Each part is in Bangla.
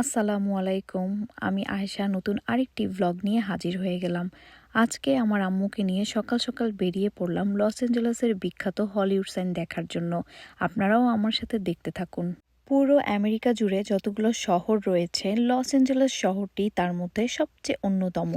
আসসালামু আলাইকুম। আমি আয়েশা, নতুন আরেকটি ভ্লগ নিয়ে হাজির হয়ে গেলাম। আজকে আমার আম্মুকে নিয়ে সকাল সকাল বেরিয়ে পড়লাম লস অ্যাঞ্জেলেসের বিখ্যাত হলিউড সাইন দেখার জন্য। আপনারাও আমার সাথে দেখতে থাকুন। পুরো আমেরিকা জুড়ে যতগুলো শহর রয়েছে, লস অ্যাঞ্জেলেস শহরটি তার মধ্যে সবচেয়ে অন্যতম।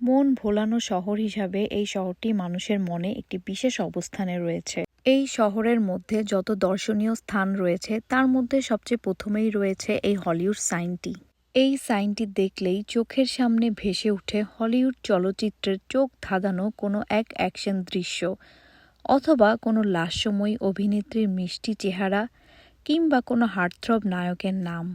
মন ভোলানো শহর হিসাবে এই শহরটি মানুষের মনে একটি বিশেষ অবস্থানে রয়েছে। এই শহরের মধ্যে যত দর্শনীয় স্থান রয়েছে, তার মধ্যে সবচেয়ে প্রথমেই রয়েছে এই হলিউড সাইনটি। এই সাইনটি দেখলেই চোখের সামনে ভেসে ওঠে হলিউড চলচ্চিত্রের চোখ ধাঁধানো কোনো এক অ্যাকশন দৃশ্য, অথবা কোনো লাস্যময়ী অভিনেত্রীর মিষ্টি চেহারা, কিংবা কোনো হার্টথ্রব নায়কের নাম।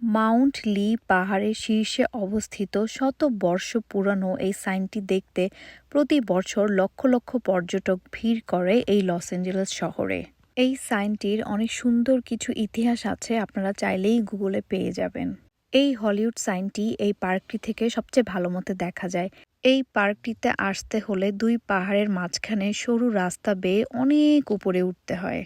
মাউন্ট লি পাহাড়ের শীর্ষে অবস্থিত শত বর্ষ পুরানো এই সাইনটি দেখতে প্রতি বছর লক্ষ লক্ষ পর্যটক ভিড় করে এই লস অ্যাঞ্জেলেস শহরে। এই সাইনটির অনেক সুন্দর কিছু ইতিহাস আছে, আপনারা চাইলেই গুগলে পেয়ে যাবেন। এই হলিউড সাইনটি এই পার্কটি থেকে সবচেয়ে ভালো মতো দেখা যায়। এই পার্কটিতে আসতে হলে দুই পাহাড়ের মাঝখানে সরু রাস্তা বেয়ে অনেক উপরে উঠতে হয়।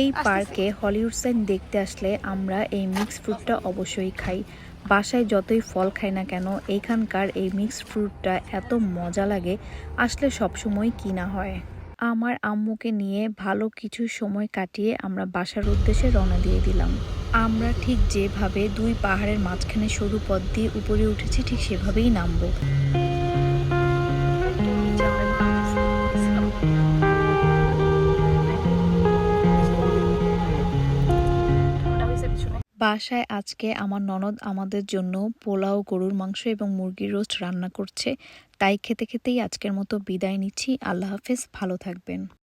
এই পার্কে হলিউড সাইন দেখতে আসলে আমরা এই মিক্স ফ্রুটটা অবশ্যই খাই। বাসায় যতই ফল খাই না কেন এইখানকার এই মিক্সড ফ্রুটটা এত মজা লাগে আসলে সবসময় কিনা হয়। আমার আম্মুকে নিয়ে ভালো কিছু সময় কাটিয়ে আমরা বাসার উদ্দেশ্যে রওনা দিয়ে দিলাম। আমরা ঠিক যেভাবে দুই পাহাড়ের মাঝখানে সরু পথ দিয়ে উপরে উঠেছি ঠিক সেভাবেই নামবো। বাসায় আজকে আমার ননদ আমাদের জন্য পোলাও, গরুর মাংস এবং মুরগির রোস্ট রান্না করছে। তাই খেতে খেতেই আজকের মতো বিদায় নিচ্ছি। আল্লাহ হাফেজ, ভালো থাকবেন।